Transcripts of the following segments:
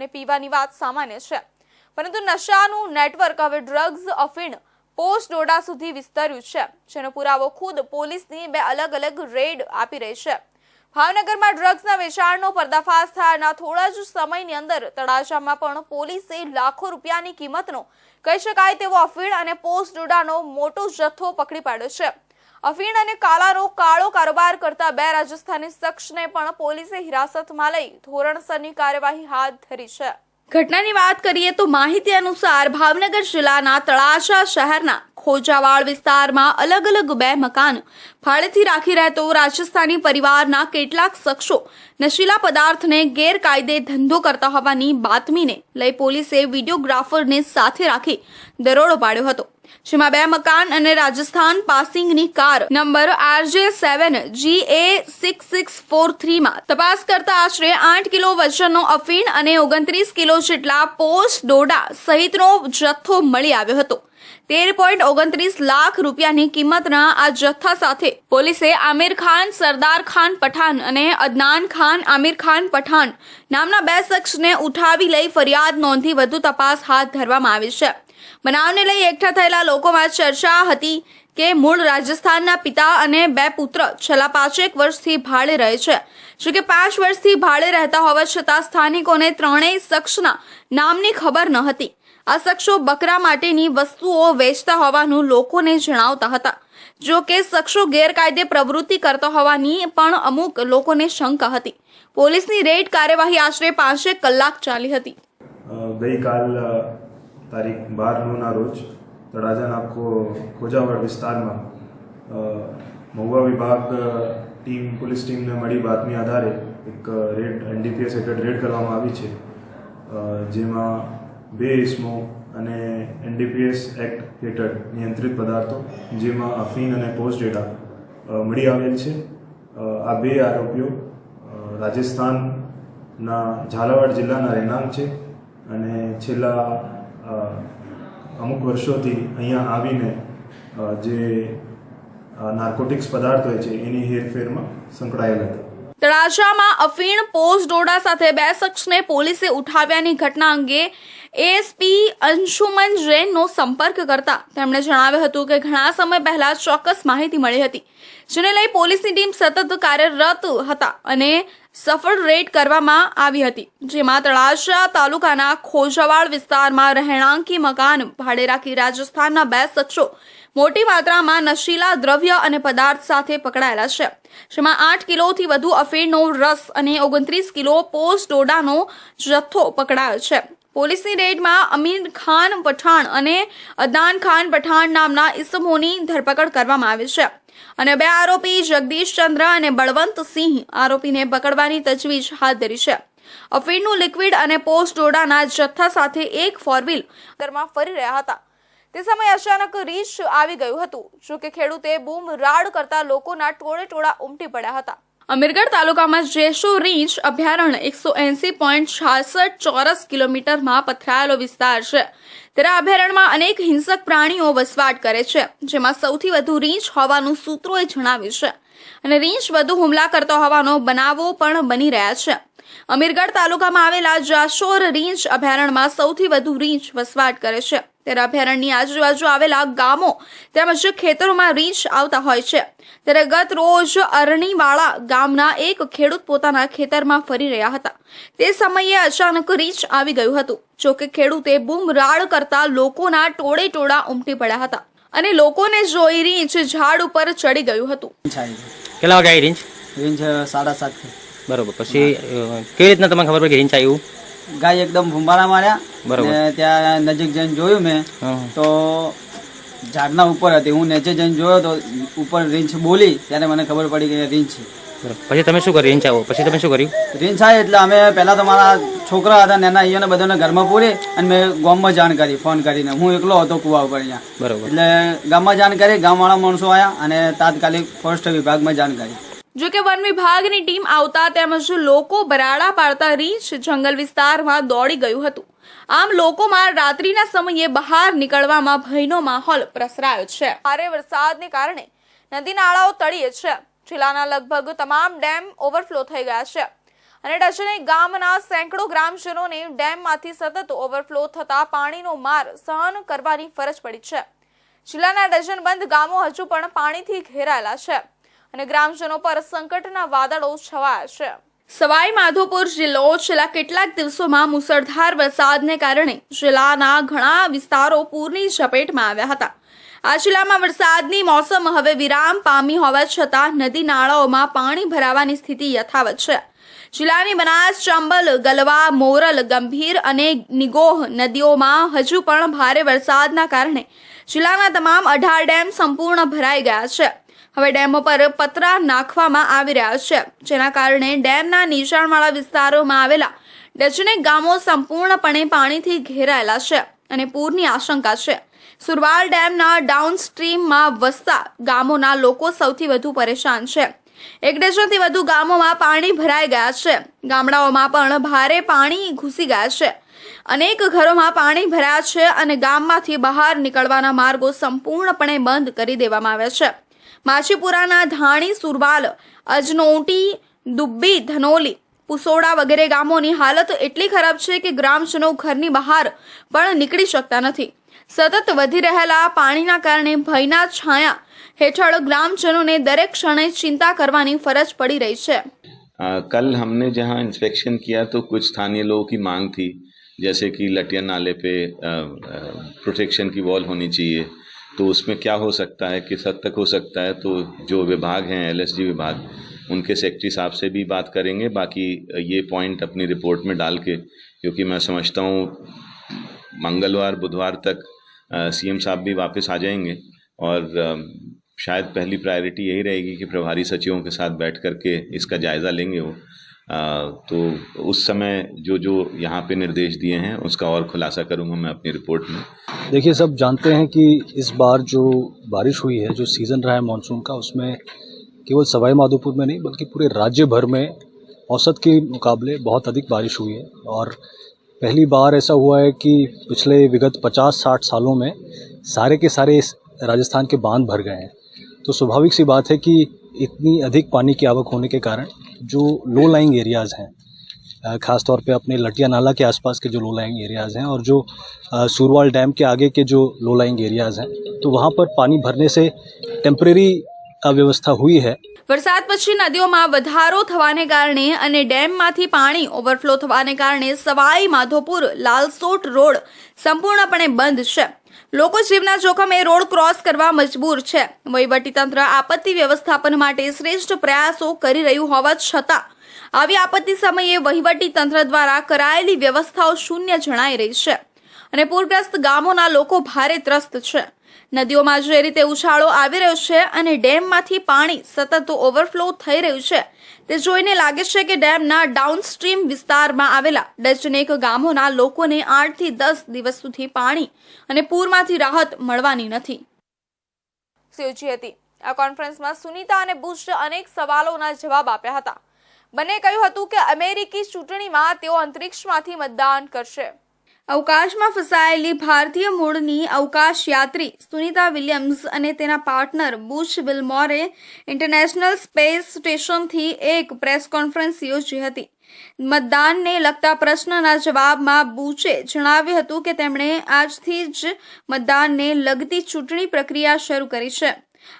અને પીવાની વાત સામાન્ય છે. પરંતુ નશાનું નેટવર્ક હવે ડ્રગ્સ અફીણ પોસ્ટ ડોડા સુધી વિસ્તર્યું છે, જેનો પુરાવો ખુદ પોલીસની બે અલગ અલગ રેડ આપી રહી છે. ભાવનગરમાં ડ્રગ્સના વેચાણનો પર્દાફાશ થયાના થોડા જ સમયની અંદર તળાજામાં પણ પોલીસે લાખો રૂપિયાની કિંમતનો, કહી શકાય તેવો અફીણ અને પોસ્ટ ડોડાનો મોટો જથ્થો પકડી પાડ્યો છે. અફીણ અને કાલાનો કાળો કારોબાર કરતા બે રાજસ્થાની શખ્સને પણ પોલીસે હિરાસતમાં લઈ ધોરણસરની કાર્યવાહી હાથ ધરી છે. ઘટનાની વાત કરીએ તો માહિતી અનુસાર ભાવનગર જિલ્લાના તળાજા શહેરના ખોજાવાડ વિસ્તારમાં અલગ અલગ બે મકાન ભાડેથી રાખી રહેતો રાજસ્થાની પરિવારના કેટલાક શખ્સો નશીલા પદાર્થને ગેરકાયદે ધંધો કરતા હોવાની બાતમીને લઈ પોલીસે વિડીયોગ્રાફરને સાથે રાખી દરોડો પાડ્યો હતો. જેમાં બે મકાન અને Rajasthan પાસિંગની car number RJ seven G A six six four થ્રીમાં તપાસ કરતા આશરે આઠ કિલો વજનનો અફીણ અને ઓગણત્રીસ કિલો જેટલા પોસ્ટ ડોડા સહિતનો જથ્થો મળી આવ્યો હતો. તેર પોઈન્ટ ઓગણત્રીસ લાખ રૂપિયાની કિંમતના આ જથ્થા સાથે પોલીસે આમિર ખાન, સરદાર ખાન પઠાણ અને અદનાન ખાન આમિર ખાન પઠાણ નામના બે શખ્સને ઉઠાવી લઈ ફરિયાદ નોંધી વધુ તપાસ હાથ ધરવામાં આવી છે. બનાવને લઈ એકઠા થયેલા લોકોમાં ચર્ચા હતી કે મૂળ રાજસ્થાનના પિતા અને બે પુત્ર છેલ્લા પાંચેક વર્ષથી ભાડે રહે છે. જો કે પાંચ વર્ષથી ભાડે રહેતા હોવા છતાં સ્થાનિકોને ત્રણેય શખ્સના નામની ખબર ન હતી. આ શખ્સો બકરા માટેની વસ્તુઓ વેચતા હોવાનું લોકોને જણાવતા હતા. જો કે શખ્સો ગેરકાયદે પ્રવૃત્તિ કરતા હોવાની પણ અમુક લોકોને શંકા હતી. પોલીસની રેડ કાર્યવાહી આશરે પાંચેક કલાક ચાલી હતી. ગઈકાલ તારીખ બાર નવના રોજ તળાજાના ખોજાવડ વિસ્તારમાં મહુવા વિભાગ ટીમ, પોલીસ ટીમને મળી બાતમી આધારે એક રેડ, એનડીપીએસ હેઠળ રેડ કરવામાં આવી છે. જેમાં બે ઇસમો અને એનડીપીએસ એક્ટ હેઠળ નિયંત્રિત પદાર્થો, જેમાં અફીન અને પોસ્ટ ડેટા મળી આવેલ છે. આ બે આરોપીઓ રાજસ્થાનના ઝાલાવાડ જિલ્લાના રહેણાંક છે અને છેલ્લા અમુક વર્ષોથી અહીંયા આવીને જે નાર્કોટિક્સ પદાર્થ હોય છે, એની હેરફેરમાં સંકળાયેલ હતા. તળાજામાં અફીણ પોસ્ટ ડોડા સાથે બે શખ્સને પોલીસે ઉઠાવ્યાની ઘટના અંગે એએસપી અંશુમન જૈનનો સંપર્ક કરતા તેમણે જણાવ્યું હતું કે ઘણા સમય પહેલા ચોક્કસ માહિતી મળી હતી, જેને લઈ પોલીસની ટીમ સતત કાર્યરત હતા અને સફળ રેડ કરવામાં આવી હતી, જેમાં તળાજા તાલુકાના ખોજાવાડ વિસ્તારમાં રહેણાંકી મકાન ભાડે રાખી રાજસ્થાનના બે શખ્સો મોટી માત્રામાં નશીલા દ્રવ્ય અને પદાર્થ સાથે પકડાયેલા છે, જેમાં આઠ કિલોથી વધુ અફીણનો રસ અને ઓગણત્રીસ કિલો પોસ્ટ ડોડાનો જથ્થો પકડાયો છે. પોલીસની રેડમાં અમીર ખાન પઠાણ અને અદનાન ખાન પઠાણ નામના ઇસમોની ધરપકડ કરવામાં આવી છે. અને બે આરોપી જગદીશ ચંદ્ર અને બળવંત સિંહ આરોપીને પકડવાની તજવીજ હાથ ધરી છે. અફીણનું લિક્વિડ અને પોસ્ટ ડોડાના જથ્થા સાથે એક ફોર વ્હીલ ઘરમાં ફરી રહ્યા હતા. તે સમયે અચાનક રીછ આવી ગયું હતું. જોકે ખેડૂતે બૂમ રાડ કરતા લોકોના ટોળે ટોળા ઉમટી પડ્યા હતા. અમીરગઢ તાલુકામાં જેશો રીંછ અભયારણ્ય એકસો એસી પોઈન્ટ છાસઠ ચોરસ કિલોમીટરમાં પથરાયેલો વિસ્તાર છે. ત્યારે અભયારણ્યમાં અનેક હિંસક પ્રાણીઓ વસવાટ કરે છે, જેમાં સૌથી વધુ રીંછ હોવાનું સૂત્રોએ જણાવ્યું છે. અને રીંછ વધુ હુમલા કરતો હોવાનો બનાવો પણ બની રહ્યા છે. અમીરગઢ તાલુકામાં આવેલા જાશોર રીંછ અભયારણ્યમાં સૌથી વધુ રીંછ વસવાટ કરે છે. ત્યારે અભયારણ્યની આજુબાજુ આવેલા ગામો તેમજ ખેતરોમાં રીંછ આવતા હોય છે. ત્યારે ગત રોજ અરણીવાળા ગામના એક ખેડૂત પોતાના ખેતરમાં ફરી રહ્યા હતા. તે સમયે અચાનક રીંછ આવી ગયું હતું. જોકે ખેડૂતે બૂમરાળ કરતા લોકોના ટોળે ટોળા ઉમટી પડ્યા હતા અને લોકોને જોઈ રીંછ ઝાડ ઉપર ચડી ગયું હતું. કેટલા વાગે આવી રીંછ? રેન્જ સાડા સાત બરોબર. પછી કેવી રીતના તમને ખબર પડી કે રેન્જ આવ્યું ગાય એકદમ ભૂંબાળા માર્યા. બરોબર. ત્યાં નજીક જઈને જોયું મેં. તો ઝાડના ઉપર હતી. હું નીચે જઈને જોયો તો ઉપર રીંછ બોલી ત્યારે મને ખબર પડી કે રીંછ છે. પછી તમે શું કર્યું? રીંછ આવો. પછી તમે શું કર્યું? રીંછ આવે એટલે અમે પહેલા તો મારા છોકરા હતા નેના અહીંયા અહીંયાને બધાને ઘરમાં પૂરી અને મેં ગામમાં જાણ કરી ફોન કરીને. હું એકલો હતો કુવા ઉપર અહીંયા. બરોબર. એટલે ગામમાં જાણ કરી ગામવાળા માણસો આવ્યા અને તાત્કાલિક ફોરેસ્ટ વિભાગમાં જાણ કરી. જો કે વન વિભાગની ટીમ આવતા તેમજ લોકો બરાડા પાડતા રીંછ જંગલ વિસ્તારમાં દોડી ગયું હતું. આમ લોકોમાં રાત્રિના સમયે બહાર નીકળવામાં ભયનો માહોલ પ્રસરાયો છે. ભારે વરસાદને કારણે નદી નાળાઓ તળીએ છે. જિલ્લાના લગભગ તમામ ડેમ ઓવરફ્લો થઈ ગયા છે. અને ડચને ગામના સેંકડો ગ્રામજનોને ડેમમાંથી સતત ઓવરફ્લો થતા પાણીનો માર સહન કરવાની ફરજ પડી છે. જિલ્લાના ડઝનબંધ ગામો હજુ પણ પાણીથી ઘેરાયેલા છે. અને ગ્રામજનો પર સંકટના વાદળો છવાયા છે. સવાઈ માધોપુર જિલ્લો છેલ્લા કેટલાક દિવસોમાં મુસળધાર વરસાદને કારણે જિલ્લાના ઘણા વિસ્તારો પૂરની ઝપેટમાં આવ્યા હતા. આ જિલ્લામાં વરસાદની મોસમ હવે વિરામ પામી હોવા છતાં નદી નાળાઓમાં પાણી ભરાવાની સ્થિતિ યથાવત છે. જિલ્લાની બનાસ, ચંબલ, ગલવા, મોરલ, ગંભીર અને નિગોહ નદીઓમાં હજુ પણ ભારે વરસાદના કારણે જિલ્લાના તમામ અઢાર ડેમ સંપૂર્ણ ભરાઈ ગયા છે. હવે ડેમો પર પતરા નાખવામાં આવી રહ્યા છે, જેના કારણે ડેમના નીચાણવાળા વિસ્તારોમાં આવેલા ડચનેક ગામો સંપૂર્ણપણે પાણીથી ઘેરાયેલા છે અને પૂરની આશંકા છે. સુરવાલ ડેમના ડાઉનસ્ટ્રીમમાં વસતા ગામોના લોકો સૌથી વધુ પરેશાન છે. એક ડઝનથી વધુ ગામોમાં પાણી ભરાઈ ગયા છે. ગામડાઓમાં પણ ભારે પાણી ઘૂસી ગયા છે. અનેક ઘરોમાં પાણી ભરાયા છે અને ગામમાંથી બહાર નીકળવાના માર્ગો સંપૂર્ણપણે બંધ કરી દેવામાં આવ્યા છે. માછીપુરાના ધાણી સુરવાલ અજનોટી દુબ્બી ધનોલી પુસોડા વગેરે ગામોની હાલત એટલી ખરાબ છે કે ગ્રામજનો ઘરની બહાર પણ નીકળી શકતા નથી સતત વધી રહેલા પાણીના કારણે ભયના છાયા હેઠળ ગ્રામજનોને દરેક ક્ષણે ચિંતા કરવાની ફરજ પડી રહી છે आ, कल हमने जहाँ इंस्पेक्शन किया तो कुछ स्थानीय लोगों की मांग थी जैसे कि लटिया नाले पे प्रोटेक्शन की वॉल होनी चाहिए तो उसमें क्या हो सकता है किस हद तक हो सकता है? तो जो विभाग हैं एलएसडी विभाग, उनके सेक्रेटरी साहब से भी बात करेंगे। बाकी ये पॉइंट अपनी रिपोर्ट में डाल के, क्योंकि मैं समझता हूँ, मंगलवार, बुधवार तक सीएम साहब भी वापस आ जाएँगे। और शायद पहली प्रायोरिटी यही रहेगी कि प्रभारी सचिवों के साथ बैठ करके इसका जायज़ा लेंगे वो। तो उस समय जो जो यहाँ पे निर्देश दिए हैं, उसका और खुलासा करूँगा मैं अपनी रिपोर्ट में। देखिए, सब जानते हैं कि इस बार जो बारिश हुई है, जो सीज़न रहा है मानसून का, उसमें केवल सवाई माधोपुर में नहीं, बल्कि पूरे राज्य भर में औसत के मुकाबले बहुत अधिक बारिश हुई है। और पहली बार ऐसा हुआ है कि पिछले विगत 50-60 सालों में सारे के सारे राजस्थान के बाँध भर गए हैं। तो स्वाभाविक सी बात है कि इतनी अधिक पानी की आवक होने के कारण जो लो लाइंग एरियाज़ हैं ख़ासतौर खास तौर पे अपने लटिया नाला के आसपास के जो लो लाइंग एरियाज़ हैं और जो सूरवाल डैम के आगे के जो लो लाइंग एरियाज़ हैं तो वहाँ पर पानी भरने से टेम्प्रेरी अव्यवस्था हुई है। વરસાદ પછી નદીઓમાં વધારો થવાને કારણે અને ડેમમાંથી પાણી ઓવરફ્લો થવાને કારણે સવાઈ, માધોપુર, લાલસોટ રોડ સંપૂર્ણપણે બંધ છે. લોકો જીવના જોખમે રોડ ક્રોસ કરવા મજબૂર છે. વહીવટીતંત્ર આપત્તિ વ્યવસ્થાપન માટે શ્રેષ્ઠ પ્રયાસો કરી રહ્યું હોવા છતાં, આવી આપત્તિ સમયે વહીવટી તંત્ર દ્વારા કરાયેલી વ્યવસ્થાઓ શૂન્ય જણાઈ રહી છે અને પૂરગ્રસ્ત ગામોના લોકો ભારે ત્રસ્ત છે. નદીઓમાં જે રીતે ઉછાળો આવી રહ્યો છે અને ડેમમાંથી પાણી સતત ઓવરફ્લો થઈ રહ્યું છે. તે જોઈને લાગે છે કે ડેમના ડાઉનસ્ટ્રીમ વિસ્તારમાં આવેલા ડચનેક ગામોના લોકોને આઠથી દસ દિવસ સુધી પાણી અને પૂરમાંથી રાહત મળવાની નથી. યોજી હતી. આ કોન્ફરન્સમાં સુનીતા અને બુશ અનેક સવાલોના જવાબ આપ્યા હતા. બંને કહ્યું હતું કે અમેરિકી ચૂંટણીમાં તેઓ અંતરિક્ષમાંથી મતદાન કરશે. અવકાશમાં ફસાયેલી ભારતીય મૂળની અવકાશ યાત્રી સુનિતા વિલિયમ્સ અને તેના પાર્ટનર બુશ વિલમોરે ઇન્ટરનેશનલ સ્પેસ સ્ટેશનથી એક પ્રેસ કોન્ફરન્સ યોજી હતી. મતદાનને લગતા પ્રશ્નના જવાબમાં બુચે જણાવ્યું હતું કે તેમણે આજથી જ મતદાનને લગતી ચૂંટણી પ્રક્રિયા શરૂ કરી છે.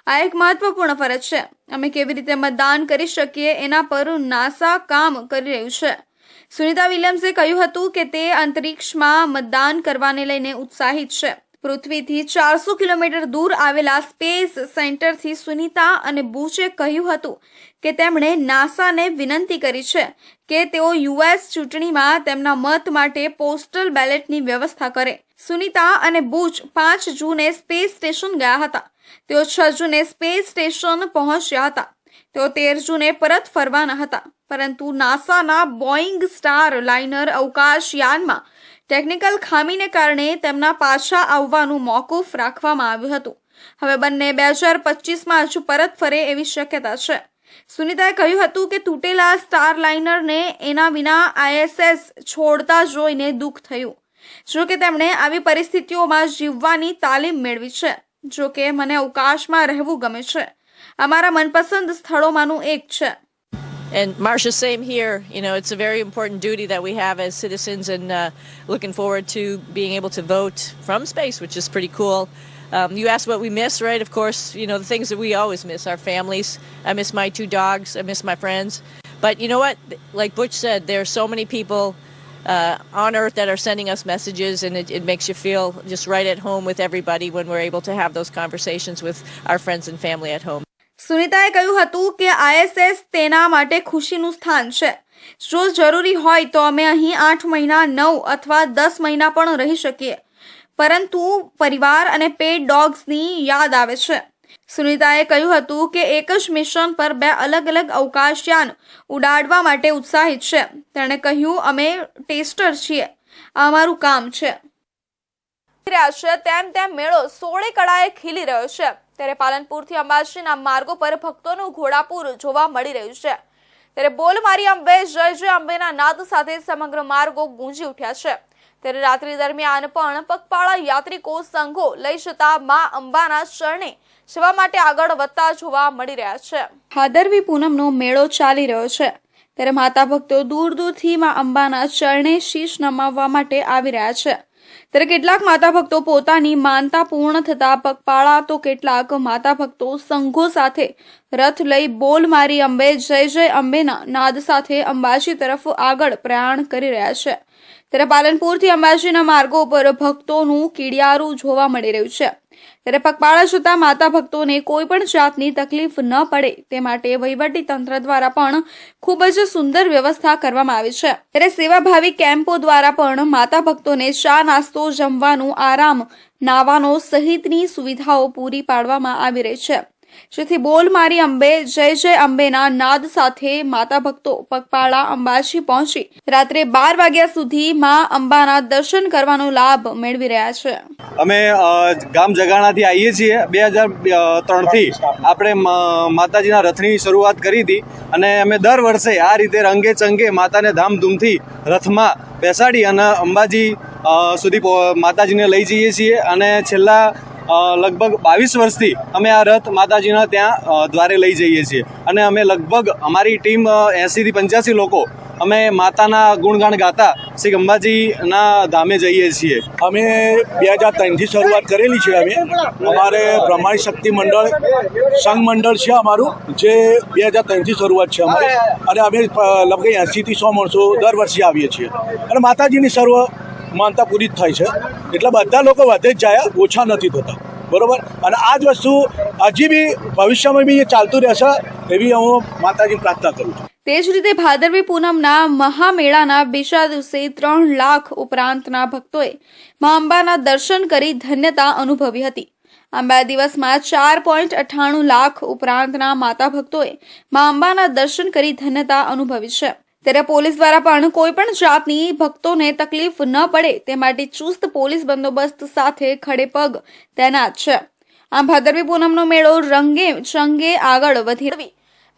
આ એક મહત્વપૂર્ણ ફરજ છે. અમે કેવી રીતે મતદાન કરી શકીએ એના પર નાસા કામ કરી રહ્યું છે. સુનિતા વિલિયમ્સે કહ્યું હતું કે તે અંતરિક્ષમાં મતદાન કરવાને લઈને ઉત્સાહિત છે. પૃથ્વીથી ચારસો કિલોમીટર દૂર આવેલા સ્પેસ સેન્ટરથી સુનિતા અને બુચે કહ્યું હતું કે તેમણે નાસાને વિનંતી કરી છે કે તેઓ યુએસ ચૂંટણીમાં તેમના મત માટે પોસ્ટલ બેલેટની વ્યવસ્થા કરે. સુનિતા અને બુચ પાંચ જૂને સ્પેસ સ્ટેશન ગયા હતા. તેઓ છ જૂને સ્પેસ સ્ટેશન પહોંચ્યા હતા. તેઓ તેર જૂને પરત ફરવાના હતા. પરંતુ નાસાના બોઈંગ સ્ટાર લાઇનર અવકાશયાનમાં ટેકનિકલ ખામીને કારણે તેમના પાછા આવવાનું મોકૂફ રાખવામાં આવ્યું હતું. હવે બંને બે હજાર પચીસમાં હજુ પરત ફરે એવી શક્યતા છે. સુનિતાએ કહ્યું હતું કે તૂટેલા સ્ટાર લાઇનરને એના વિના આઈએસએસ છોડતા જોઈને દુઃખ થયું. જો કે તેમણે આવી પરિસ્થિતિઓમાં જીવવાની તાલીમ મેળવી છે. જો કે મને અવકાશમાં રહેવું ગમે છે. અમારા મનપસંદ સ્થળોમાંનું એક છે. And Marcia, same here. You know, it's a very important duty that we have as citizens, and uh, looking forward to being able to vote from space, which is pretty cool. Um, you asked what we miss, right? Of course, you know, the things that we always miss our families. I miss my two dogs. I miss my friends. But you know what? Like Butch said, there are so many people uh, on Earth that are sending us messages, and it, it makes you feel just right at home with everybody when we're able to have those conversations with our friends and family at home. સુનિતાએ કહ્યું હતું કે ISS તેના માટે ખુશીનું સ્થાન છે. જો જરૂરી હોય તો અમે અહીં આઠ મહિના, નવ અથવા દસ મહિના પણ રહી શકીએ. પરંતુ પરિવાર અને પેટ ડોગ્સની યાદ આવે છે. સુનિતાએ કહ્યું હતું કે એક જ મિશન પર બે અલગ અલગ અવકાશયાન ઉડાડવા માટે ઉત્સાહિત છે. તેણે કહ્યું, અમે ટેસ્ટર છીએ. આ અમારું કામ છે. તેમ તેમ મેળો સોળે કળાએ ખીલી રહ્યો છે. ત્યારે પાલનપુરથી અંબાજીના માર્ગો પર ભક્તોનું ઘોડાપુર જોવા મળી રહ્યું છે. ત્યારે બોલ મારી અંબે, જય જય અંબેના નાદ સાથે સમગ્ર માર્ગો ગુંજી ઉઠ્યા છે. ત્યારે રાત્રિ દરમિયાન પણ પગપાળા યાત્રિકો સંઘો લઈ જતા મા અંબાના ચરણે સેવા માટે આગળ વધતા જોવા મળી રહ્યા છે. ભાદરવી પૂનમનો મેળો ચાલી રહ્યો છે. ત્યારે માતા ભક્તો દૂર દૂરથી મા અંબાના ચરણે શીશ નમાવવા માટે આવી રહ્યા છે. ત્યારે કેટલાક માતા ભક્તો પોતાની માનતા પૂર્ણ થતા પગપાળા તો કેટલાક માતા ભક્તો સંઘો સાથે રથ લઈ બોલ મારી અંબે, જય જય અંબેના નાદ સાથે અંબાજી તરફ આગળ પ્રયાણ કરી રહ્યા છે. ત્યારે પાલનપુરથી અંબાજીના માર્ગો પર ભક્તોનું કીડિયારું જોવા મળી રહ્યું છે. ત્યારે પગપાળા જતા માતા ભક્તોને કોઈ પણ જાતની તકલીફ ન પડે તે માટે વહીવટી તંત્ર દ્વારા પણ ખૂબ જ સુંદર વ્યવસ્થા કરવામાં આવી છે. ત્યારે સેવાભાવી કેમ્પો દ્વારા પણ માતા ભક્તોને ચા નાસ્તો, જમવાનું, આરામ નાવાનો સહિતની સુવિધાઓ પૂરી પાડવામાં આવી રહી છે. જેથી બોલ મારી અંબે, જય જય અંબેના નાદ સાથે માતા ભક્તો પગપાળા અંબાજી પહોંચી. રાત્રે બાર વાગ્યા સુધી માં અંબાના દર્શન કરવાનો લાભ મેળવી રહ્યા છે. અમે ગામ ગામ જગાણાથી આવીએ છીએ. બે હજાર ત્રણથી આપણે માતાજીના રથની શરૂઆત કરી હતી અને અમે દર વર્ષે આ રીતે રંગે ચંગે માતાને ધામધૂમથી રથમાં બેસાડી અને અંબાજી સુધી માતાજીને લઈ જઈએ છીએ. અને છેલ્લા લગભગ બાવીસ વર્ષથી અમે આ રથ માતાજીના ત્યાં દ્વારે લઈ જઈએ છીએ. અને અમે લગભગ અમારી ટીમ એંસીથી પંચ્યાસી લોકો અમે માતાના ગુણગાન ગાતા શ્રી અંબાજીના ધામે જઈએ છીએ. અમે બે હજાર ત્રણથી શરૂઆત કરેલી છે અમે. અમારે બ્રહ્માંડ શક્તિ મંડળ, સંઘ મંડળ છે અમારું, જે બે હજાર ત્રણથી શરૂઆત છે અમારી. અને અમે લગભગ એંસીથી સો માણસો દર વર્ષે આવીએ છીએ. અને માતાજીની સર્વ માનતા પૂરી જ થાય છે. એટલે બધા લોકો વધે જ જાય, ઓછા નથી થતા. બરોબર? અને આ જ વસ્તુ હજી બી ભવિષ્યમાં બી એ ચાલતું રહેશે, એવી હું માતાજી પ્રાર્થના કરું છું. તે જ રીતે ભાદરવી પૂનમના મહામેળાના બીજા દિવસે ત્રણ લાખ ઉપરાંતના ભક્તોએ મા અંબાના દર્શન કરી ધન્યતા અનુભવી હતી. આ બે દિવસમાં ચાર પોઈન્ટ અઠ્ઠાણું લાખ ઉપરાંતના માતા ભક્તોએ મા અંબાના દર્શન કરી ધન્યતા અનુભવી છે. ત્યારે પોલીસ દ્વારા પણ કોઈ પણ જાતની ભક્તોને તકલીફ ન પડે તે માટે ચુસ્ત પોલીસ બંદોબસ્ત સાથે ખડે પગ તૈનાત છે. આમ ભાદરવી પૂનમનો મેળો રંગે ચંગે આગળ વધી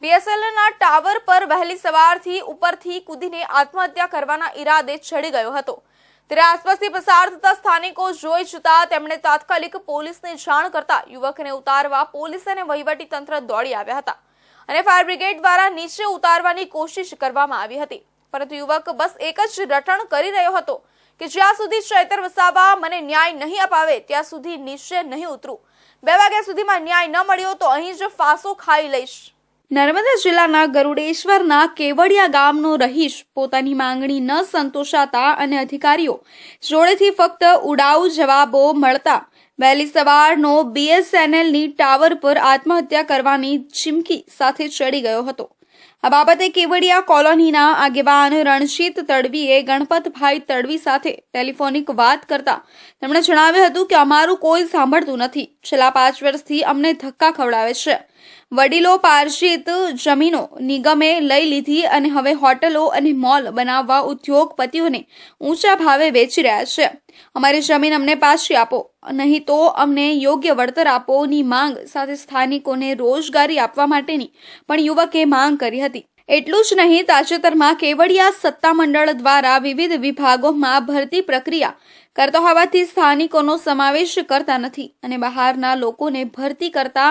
બીએસએલના ટાવર પર વહેલી સવારથી ઉપરથી કૂદીને આત્મહત્યા કરવાના ઈરાદે ચડી ગયો હતો. ત્યારે આસપાસથી પસાર થતા સ્થાનિકો જોઈ જતા તેમણે તાત્કાલિક પોલીસને જાણ કરતા યુવકને ઉતારવા પોલીસ અને વહીવટી તંત્ર દોડી આવ્યા હતા. અને ફાયર બ્રિગેડ દ્વારા નીચે ઉતારવાની કોશિશ કરવામાં આવી હતી. પરંતુ યુવક બસ એક જ રટણ કરી રહ્યો હતો કે જ્યાં સુધી ચૈતર વસાવા મને ન્યાય નહીં અપાવે, ત્યાં સુધી નીચે નહીં ઉતરું. બે વાગ્યા સુધીમાં ન્યાય ન મળ્યો તો અહીં જ ફાંસો ખાઈ લઈશ. નર્મદા જિલ્લાના ગરુડેશ્વરના કેવડિયા ગામનો રહીશ. પોતાની માંગણી ન સંતોષાતા અને અધિકારીઓ જોડેથી ફક્ત ઉડાઉ જવાબો મળતા વહેલી સવારનો બીએસએનએલની ટાવર પર આત્મહત્યા કરવાની ચીમકી સાથે ચડી ગયો હતો. આ બાબતે કેવડિયા કોલોનીના આગેવાન રણજીત તડવીએ ગણપતભાઈ તડવી સાથે ટેલિફોનિક વાત કરતા તેમણે જણાવ્યું હતું કે અમારું કોઈ સાંભળતું નથી. છેલ્લા પાંચ વર્ષથી અમને ધક્કા ખવડાવે છે. વડીલો પાર્જિત જમીનો નિગમે લઈ લીધી અને હવે હોટલો અને મોલ બનાવવા ઉદ્યોગપતિઓને ઊંચા ભાવે વેચી રહ્યા છે. અમારી જમીન અમને પાછી આપો. નહીં તો અમને યોગ્ય વળતર આપોની માંગ સાથે સ્થાનિકોને રોજગારી આપવા માટેની પણ યુવકે માંગ કરી હતી. એટલું જ નહીં, તાજેતરમાં કેવડિયા સત્તામંડળ દ્વારા વિવિધ વિભાગોમાં ભરતી પ્રક્રિયા કરતો હોવાથી સ્થાનિકોનો સમાવેશ કરતા નથી અને બહારના લોકોને ભરતી કરતા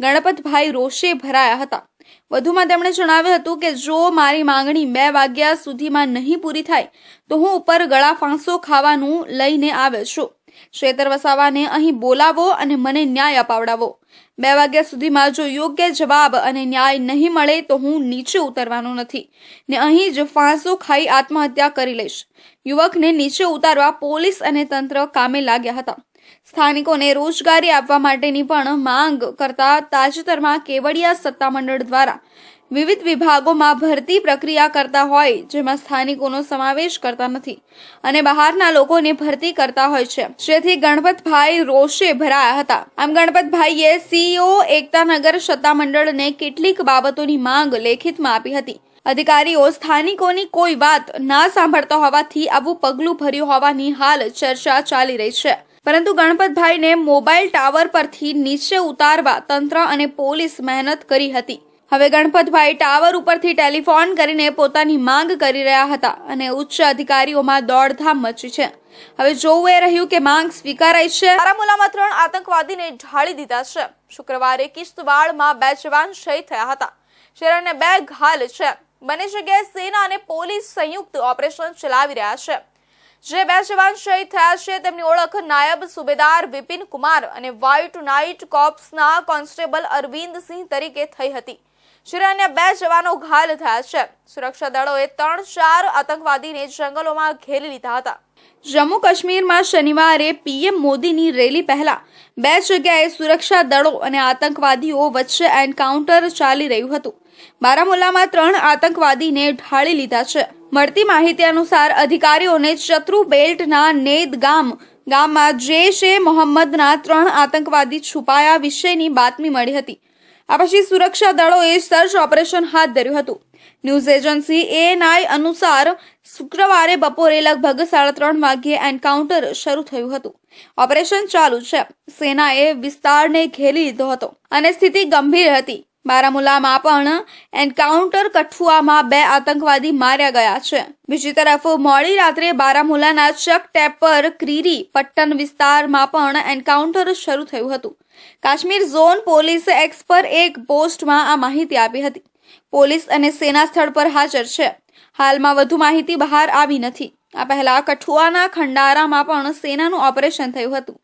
ગણપતભાઈ રોષે ભરાયા હતા. વધુમાં તેમણે જણાવ્યું હતું કે જો મારી માંગણી બે વાગ્યા સુધીમાં નહીં પૂરી થાય, તો હું ઉપર ગળા ફાંસો ખાવાનું લઈને આવ્યો છું. શેતર વસાવાને અહીં બોલાવો અને મને ન્યાય અપાવડાવો. બે વાગ્યા સુધીમાં જો યોગ્ય જવાબ અને ન્યાય નહીં મળે, તો હું નીચે ઉતરવાનો નથી ને અહીં જ ફાંસો ખાઈ આત્મહત્યા કરી લઈશ. યુવકને નીચે ઉતારવા પોલીસ અને તંત્ર કામે લાગ્યા હતા. સ્થાનિકોને રોજગારી આપવા માટેની પણ માંગ કરતા તાજેતરમાં કેવડિયા સત્તામંડળ દ્વારા વિવિધ વિભાગોમાં ભરતી પ્રક્રિયા કરતા હોય, જેમાં સ્થાનિકોનો સમાવેશ કરતા નથી અને બહારના લોકોને ભરતી કરતા હોય છે. જેથી ગણપતભાઈ રોષે ભરાયા હતા. આમ ગણપતભાઈએ સીઈઓ એકતાનગર સત્તામંડળને કેટલીક બાબતોની માંગ લેખિતમાં આપી હતી. અધિકારીઓ સ્થાનિકોની કોઈ વાત ના સાંભળતા હોવાથી આવું પગલું ભર્યું હોવાની હાલ ચર્ચા ચાલી રહી છે. પરંતુ ગણપતભાઈને મોબાઈલ ટાવર પરથી નીચે ઉતારવા તંત્ર અને પોલીસ મહેનત કરી હતી. હવે ગણપતભાઈ ટાવર ઉપરથી ટેલિફોન કરીને પોતાની માંગ કરી રહ્યા હતા અને ઉચ્ચ અધિકારીઓમાં દોડધામ મચી છે. હવે જોવું એ રહ્યું કે માંગ સ્વીકારાઈ છે. બારામુલામાં ત્રણ આતંકવાદીને ઢાળી દીધા છે. શુક્રવારે કિશ્તવાડમાં બે જવાન શહીદ થયા હતા. શહેરને બે ઘાલ છે. બંને જગ્યાએ સેના અને પોલીસ સંયુક્ત ઓપરેશન ચલાવી રહ્યા છે. જે બે જવાન શહીદ થયા છે, તેમની ઓળખ નાયબ સુબેદાર વિપિન કુમાર અને વાઇટ નાઇટ કોપ્સના કોન્સ્ટેબલ અરવિંદ સિંહ તરીકે થઈ હતી. જ્યારે અન્ય બે જવાનો ઘાયલ થયા છે. સુરક્ષા દળોએ ત્રણ ચાર આતંકવાદીને જંગલોમાં ઘેરી લીધા હતા. જમ્મુ કાશ્મીરમાં શનિવારે પીએમ મોદીની રેલી પહેલા બે જગ્યાએ સુરક્ષા દળો અને આતંકવાદીઓ વચ્ચે એન્કાઉન્ટર ચાલી રહ્યું હતું. બારામુલ્લામાં ત્રણ આતંકવાદીને ઢાળી લીધા છે. મળતી માહિતી અનુસાર અધિકારીઓને ચત્રુ બેલ્ટના નેદ ગામ, ગામમાં જૈશ એ મોહમ્મદના ત્રણ આતંકવાદી છુપાયા વિશેની બાતમી મળી હતી. આ પછી સુરક્ષા દળોએ સર્ચ ઓપરેશન હાથ ધર્યું હતું. ન્યૂઝ એજન્સી એએનઆઈ અનુસાર શુક્રવારે બપોરે લગભગ સાડા ત્રણ વાગ્યે એન્કાઉન્ટર શરૂ થયું હતું. ઓપરેશન ચાલુ છે. સેનાએ વિસ્તારને ઘેરી લીધો હતો અને સ્થિતિ ગંભીર હતી. બારામુલામાં પણ એન્કાઉન્ટર કઠુઆમાં બે આતંકવાદી માર્યા ગયા છે. બીજી તરફ મોડી રાત્રે બારામુલાના ચક ટેપ પર ક્રીરી પટ્ટન વિસ્તારમાં પણ એન્કાઉન્ટર શરૂ થયું હતું. કાશ્મીર ઝોન પોલીસે એક્સ એક પોસ્ટમાં આ માહિતી આપી હતી. પોલીસ અને સેના સ્થળ પર હાજર છે. હાલમાં વધુ માહિતી બહાર આવી નથી. આ પહેલા કઠુઆના ખંડારામાં પણ સેનાનું ઓપરેશન થયું હતું.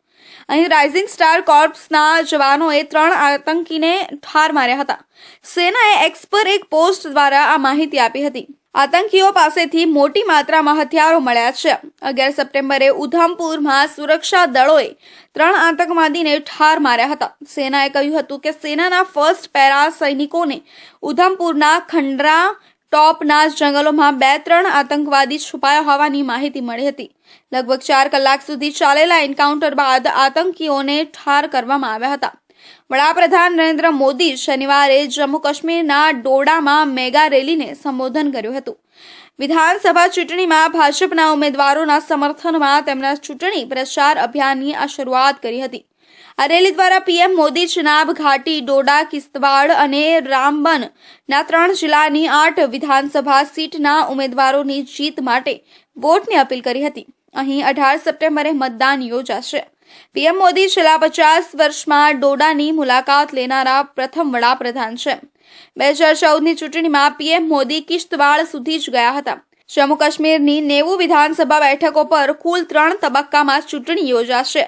અહીં રાઇઝિંગ સ્ટાર કોર્પ્સના જવાનોએ ત્રણ આતંકીને ઠાર માર્યા હતા. સેનાએ એક્સ પર એક પોસ્ટ દ્વારા આ માહિતી આપી હતી. આતંકીઓ પાસેથી મોટી માત્રામાં હથિયારો મળ્યા છે. અગિયાર સપ્ટેમ્બરે ઉધમપુરમાં સુરક્ષા દળોએ ત્રણ આતંકવાદીને ઠાર માર્યા હતા. સેનાએ કહ્યું હતું કે સેનાના ફર્સ્ટ પેરા સૈનિકોને ઉધમપુરના ખંડરા ટોપના જંગલોમાં બે ત્રણ આતંકવાદી છુપાયા હોવાની માહિતી મળી હતી. લગભગ ચાર કલાક સુધી ચાલેલા એન્કાઉન્ટર બાદ આતંકીઓને ઠાર કરવામાં આવ્યા હતા. વડાપ્રધાન નરેન્દ્ર મોદી શનિવારે જમ્મુ કાશ્મીરના ડોડામાં મેગા રેલીને સંબોધન કર્યું હતું. વિધાનસભા ચૂંટણીમાં ભાજપના ઉમેદવારોના સમર્થનમાં તેમના ચૂંટણી પ્રચાર અભિયાનની આ શરૂઆત કરી હતી. આ રેલી દ્વારા પીએમ મોદી ચિનાબ ઘાટી, ડોડા, કિસ્તવાડ અને રામબન ના ત્રણ જિલ્લાની આઠ વિધાનસભા સીટના ઉમેદવારોની જીત માટે વોટની અપીલ કરી હતી. અહીં અઢાર સપ્ટેમ્બરે મતદાન યોજાશે. પીએમ મોદી છેલ્લા પચાસ વર્ષમાં ડોડાની મુલાકાત લેનારા પ્રથમ વડાપ્રધાન છે. બે હજાર ચૌદની ચૂંટણીમાં પીએમ મોદી કિશ્તવાડ સુધી જ ગયા હતા. જમ્મુ કાશ્મીરની નેવું વિધાનસભા બેઠકો પર કુલ ત્રણ તબક્કામાં ચૂંટણી યોજાશે.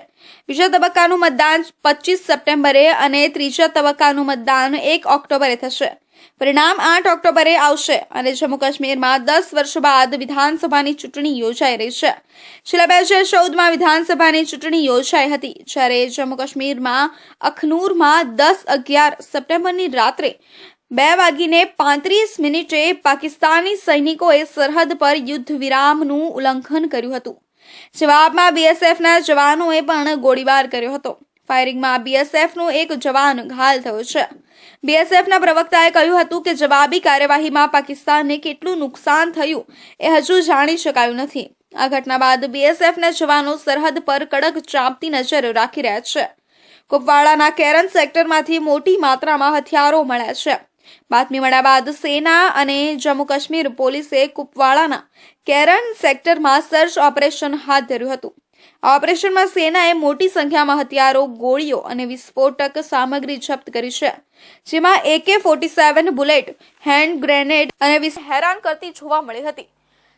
બીજા તબક્કાનું મતદાન પચીસ સપ્ટેમ્બરે અને ત્રીજા તબક્કાનું મતદાન એક ઓક્ટોબરે થશે. પરિણામ આઠ ઓક્ટોબરે આવશે અને જમ્મુ કાશ્મીરમાં દસ વર્ષ બાદ વિધાનસભાની ચૂંટણી યોજાઈ રહી છે. છેલ્લા બે હજાર ચૌદમાં વિધાનસભાની ચૂંટણી યોજાઈ હતી, જ્યારે જમ્મુ કાશ્મીરમાં અખનૂરમાં દસ અગિયાર સપ્ટેમ્બરની રાત્રે બે વાગીને પાંત્રીસ મિનિટે પાકિસ્તાની સૈનિકોએ સરહદ પર યુદ્ધ વિરામનું ઉલ્લંઘન કર્યું હતું. જવાબમાં બીએસએફના જવાનોએ પણ ગોળીબાર કર્યો હતો. ફાયરિંગમાં બીએસએફનો એક જવાન ઘાયલ થયો છે. બીએસએફના પ્રવક્તાએ કહ્યું હતું કે જવાબી કાર્યવાહીમાં પાકિસ્તાનને કેટલું નુકસાન થયું એ હજુ જાણી શકાયું નથી. આ ઘટના બાદ બીએસએફના જવાનો સરહદ પર કડક ચાંપતી નજર રાખી રહ્યા છે. કુપવાડાના કેરન સેક્ટરમાંથી મોટી માત્રામાં હથિયારો મળ્યા છે. બાતમી મળ્યા બાદ સેના અને જમ્મુ કાશ્મીર પોલીસે કુપવાડાના કેરન સેક્ટરમાં સર્ચ ઓપરેશન હાથ ધર્યું હતું. આ ઓપરેશનમાં સેનાએ મોટી સંખ્યામાં હથિયારો, ગોળીઓ અને વિસ્ફોટક સામગ્રી જપ્ત કરી છે, જેમાં AK forty seven bullet, hand grenade અને હેરાન કરતી જોવા મળી હતી.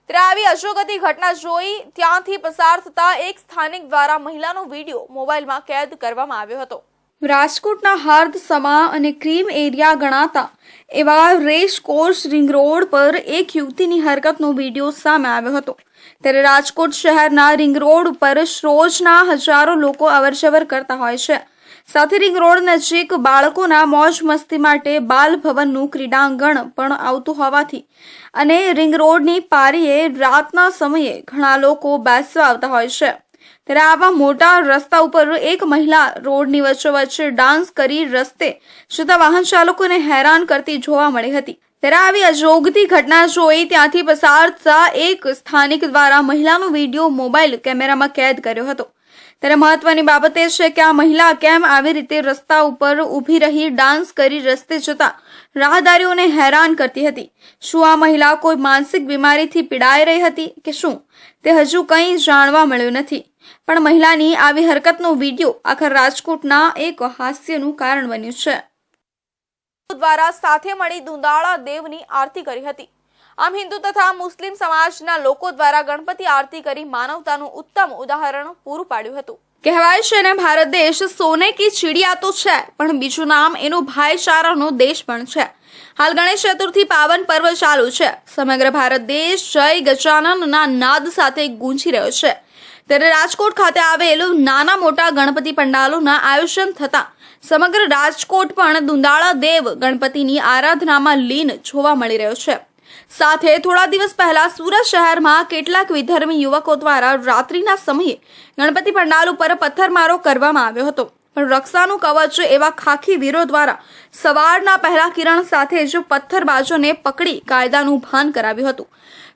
ત્યારે આવી અશોગતી ઘટના જોઈ ત્યાંથી પસાર થતા એક સ્થાનિક દ્વારા મહિલાનો વીડિયો મોબાઈલમાં કેદ કરવામાં આવ્યો હતો. રાજકોટના હાર્દ સમા અને ક્રીમ એરિયા ગણાતા એવા રેસ કોર્સ રિંગ રોડ પર એક યુવતીની હરકતનો વીડિયો સામે આવ્યો હતો. ત્યારે રાજકોટ શહેરના રિંગ રોડ ઉપર રોજના હજારો લોકો અવરજવર કરતા હોય છે. સાથે રિંગ રોડ નજીક બાળકોના મોજ મસ્તી માટે બાલ ભવનનું ક્રીડાંગણ પણ આવતું હોવાથી અને રિંગ રોડની પારીએ રાતના સમયે ઘણા લોકો બેસવા આવતા હોય છે. ત્યારે આવા મોટા રસ્તા ઉપર એક મહિલા રોડની વચ્ચોવચ્ચ ડાન્સ કરી રસ્તે જતા વાહન ચાલકોને હેરાન કરતી જોવા મળી હતી. ત્યારે આવી અજોગતી ઘટના જોઈ ત્યાંથી પસાર થતા એક સ્થાનિક દ્વારા મહિલાનો વીડિયો મોબાઈલ કેમેરામાં કેદ કર્યો હતો. ત્યારે મહત્વની બાબત એ છે કે આ મહિલા કેમ આવી રીતે રસ્તા ઉપર ઊભી રહી ડાન્સ કરી રસ્તે જતા રાહદારીઓને હેરાન કરતી હતી. શું આ મહિલા કોઈ માનસિક બીમારીથી પીડાઈ રહી હતી કે શું? તે હજુ કંઈ જાણવા મળ્યું નથી. પણ મહિલાની આવી હરકતનો વીડિયો આખા રાજકોટના એક હાસ્યનું કારણ બન્યું છે. દ્વારા સાથે મળી દુંદાળા દેવની આરતી કરી હતી. આમ હિન્દુ તથા મુસ્લિમ સમાજના લોકો દ્વારા ગણપતિ આરતી કરી માનવતાનું ઉત્તમ ઉદાહરણ પૂરું પાડ્યું હતું. કહેવાય છે ને, ભારત દેશ સોને કી ચીડિયા તો છે, પણ બીજું નામ એનો ભાઈચારાનો દેશ પણ છે. હાલ ગણેશ ચતુર્થી પાવન પર્વ ચાલુ છે. સમગ્ર ભારત દેશ જય ગજાનનના નાદ સાથે ગૂંજી રહ્યો છે. ત્યારે રાજકોટ ખાતે આવેલું નાના મોટા ગણપતિ પંડાલોના આયોજન થતા સમગ્ર રાજકોટ પણ દુંદાળા દેવ ગણપતિની આરાધનામાં લીન જોવા મળી રહ્યો છે. સાથે થોડા દિવસ પહેલા સુરત શહેરમાં કેટલાક વિધર્મી યુવકો દ્વારા રાત્રિના સમયે ગણપતિ પંડાલ ઉપર પથ્થરમારો કરવામાં આવ્યો હતો. પણ રક્ષાનું કવચ એવા ખાખી વીરો દ્વારા સવારના પહેલા કિરણ સાથે જ પથ્થરબાજોને પકડી કાયદાનું ભાન કરાવ્યું હતું.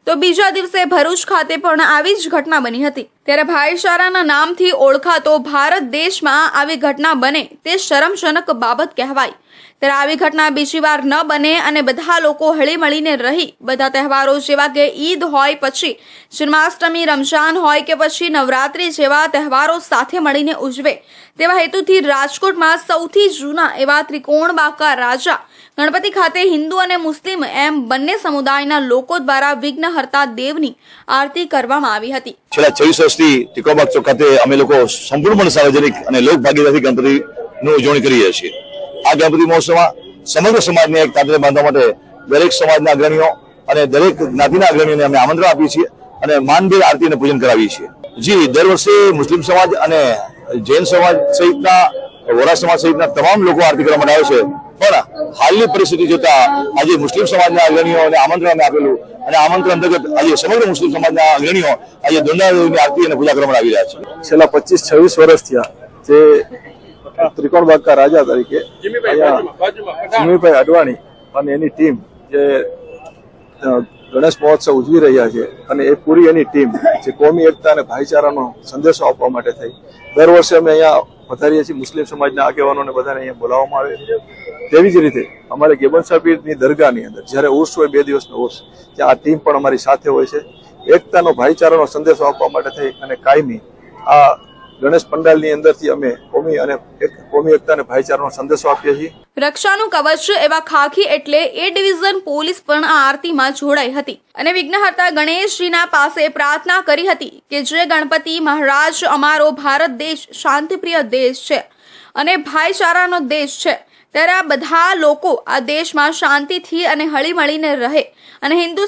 તો બીજા દિવસે ભરૂચ ખાતે પણ આવી જ ઘટના બની હતી. ત્યારે ભાઈચારાના નામથી ઓળખાતો ભારત દેશમાં આવી ઘટના બને તે શરમજનક બાબત કહેવાય. ત્યારે આવી ઘટના બીજી વાર ન બને અને બધા લોકો હળીમળીને રહી. બધા તહેવારો જેવા કે ઈદ હોય પછી જન્માષ્ટમી, રમઝાન હોય કે પછી નવરાત્રી જેવા તહેવારો સાથે મળીને ઉજવે. તેવા હેતુથી રાજકોટમાં સૌથી જૂના એવા ત્રિકોણ બાકા રાજા, ગણપતિ ખાતે હિન્દુ અને મુસ્લિમ એમ બંને સમુદાયના લોકો દ્વારા વિઘ્નહર્તા દેવની આરતી કરવામાં આવી હતી. છેલ્લા ચોવીસ વર્ષથી ટીકોબાગ ચોક ખાતે અમે લોકો સંપૂર્ણ સાર્વજનિક અને લોક ભાગીદારી ગણપતિની ઉજવણી કરીએ છીએ. આ ગણપતિ મહોત્સવમાં સમગ્ર સમાજને એક તાંત્રે બાંધવા માટે દરેક સમાજના અગ્રણીઓ અને દરેક જ્ઞાતિના અગ્રણીઓને અમે આમંત્રણ આપીએ છીએ અને માનભેર આરતી અને પૂજન કરાવીએ છીએ. જી, દર વર્ષે મુસ્લિમ સમાજ અને જૈન સમાજ સહિતના, વોરા સમાજ સહિતના તમામ લોકો આરતી કરવા માટે આવે છે. પણ હાલની પરિસ્થિતિ જોતા આજે મુસ્લિમ સમાજના અગ્રણીઓને આમંત્રણ અમે આપેલું અને આમંત્રણ અંતર્ગત આજે સમગ્ર મુસ્લિમ સમાજના અગ્રણીઓ આજે દુર્ગાદેવીની આરતી અને પૂજા કરવા માટે આવી રહ્યા છે. છેલ્લા પચીસ છવ્વીસ થયા જે ત્રિકોણ બાગકા રાજા તરીકે જીમીભાઈ અડવાણી અને એની ટીમ જે ગણેશ મહોત્સવ ઉજવી રહ્યા છે અને એ પૂરી એની ટીમ જે કોમી એકતા અને ભાઈચારાનો સંદેશો આપવા માટે થઈ. દર વર્ષે અમે અહીંયા વધારીએ છીએ મુસ્લિમ સમાજના આગેવાનોને બધાને અહીંયા બોલાવવામાં આવે છે. તેવી જ રીતે અમારે ગેબન સાહેબની દરગાહની અંદર જ્યારે ઉર્સ હોય બે દિવસનો ઉર્સ ત્યાં આ ટીમ પણ અમારી સાથે હોય છે. એકતાનો ભાઈચારાનો સંદેશો આપવા માટે થઈ અને કાયમી આ ગણેશ પંડાલની અંદરથી અમે કોમી અને કોમી એકતા અને ભાઈચારાનો સંદેશો આપીએ છીએ. રક્ષાનું કવચ એવા ખાખી એટલે એ ડિવિઝન પોલીસ પણ આ આરતીમાં જોડાઈ હતી. અને વિઘ્નહર્તા ગણેશજીના પાસે પ્રાર્થના કરી હતી કે જે ગણપતિ મહારાજ, અમારો ભારત દેશ, શાંતિપ્રિય દેશ છે અને ભાઈચારાનો દેશ છે. ત્યારે આ બધા લોકો આ દેશમાં શાંતિથી અને હળીમળીને રહે અને હિન્દુ